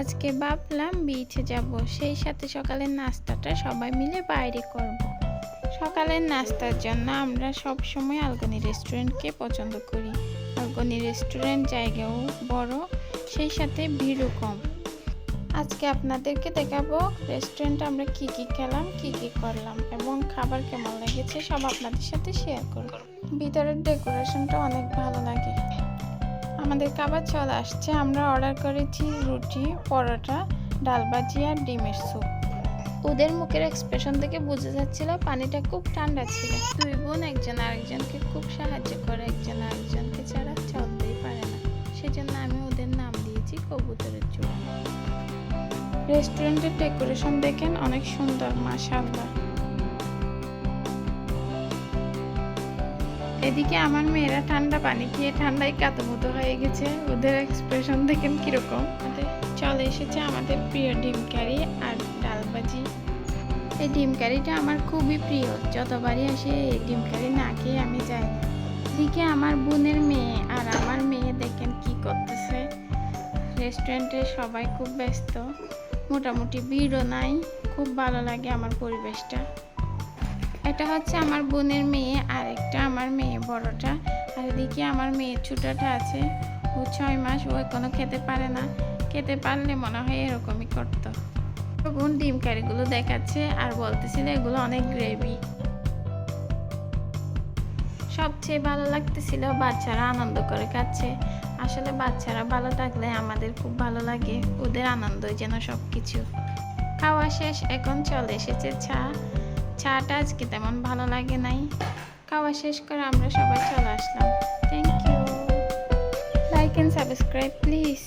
আজকে ভাবলাম বিচে যাব। সেই সাথে সকালের নাস্তাটা সবাই মিলে বাইরে করব। সকালের নাস্তার জন্য আমরা সব সময় আলগনি রেস্টুরেন্টকে পছন্দ করি। আলগনি রেস্টুরেন্ট জায়গাও বড়, সেই সাথে ভিড়ও কম। আজকে আপনাদেরকে দেখাবো রেস্টুরেন্টে আমরা কি কি খেলাম, কি কি করলাম এবং খাবার কেমন লেগেছে সব আপনাদের সাথে শেয়ার করব। ভিতরের ডেকোরেশনটা অনেক ভালো লাগে। আমাদের খাবার চলে আসছে। আমরা অর্ডার করেছি রুটি পরোটা ডাল ভাজি আর ডিমের স্যুপ। ওদের মুখের এক্সপ্রেশন থেকে বোঝা যাচ্ছিল পানিটা খুব ঠান্ডা ছিল। দুই বোন একজন আরেকজনকে খুব সাহায্য করে একজন আরেকজনকে ছাড়া চলতেই পারে না। সেজন্য আমি ওদের নাম দিয়েছি কবুতরের চোখ রেস্টুরেন্টের ডেকোরেশন দেখেন অনেক সুন্দর মাশাআল্লাহ। এদিকে আমার মেয়েরা ঠান্ডা পানি খেয়ে ঠান্ডায় কাতমতো হয়ে গেছে। ওদের এক্সপ্রেশন দেখেন কীরকম। চলে এসেছে আমাদের প্রিয় ডিম কারি আর ডাল ভাজি। এই ডিম কারিটা আমার খুবই প্রিয়। যতবারই আসে এই ডিম কারি না খেয়ে আমি যাই এদিকে আমার বোনের মেয়ে আর আমার মেয়ে দেখেন কি করতেছে। রেস্টুরেন্টে সবাই খুব ব্যস্ত। মোটামুটি ভিড়ও নাই। খুব ভালো লাগে আমার পরিবেশটা। এটা হচ্ছে আমার বোনের মেয়ে, আর একটা আমার মেয়ে বড়টা। আর এদিকে আমার মেয়ে ছোটটা আছে। ও ছয় মাস, ও এখনও খেতে পারে না। খেতে পারলে মনে হয় এরকমই করতো। বোন ডিম কারিগুলো দেখাচ্ছে আর বলতেছিল এগুলো অনেক গ্রেভি সবচেয়ে ভালো লাগতেছিল বাচ্চারা আনন্দ করে খাচ্ছে। আসলে বাচ্চারা ভালো থাকলে আমাদের খুব ভালো লাগে। ওদের আনন্দই যেন সব কিছু খাওয়া শেষ, এখন চলে এসেছে চা। চাটা আজকে তেমন ভালো লাগে নাই। খাওয়া শেষ করে আমরা সবাই চলে আসলাম। Thank you like and subscribe please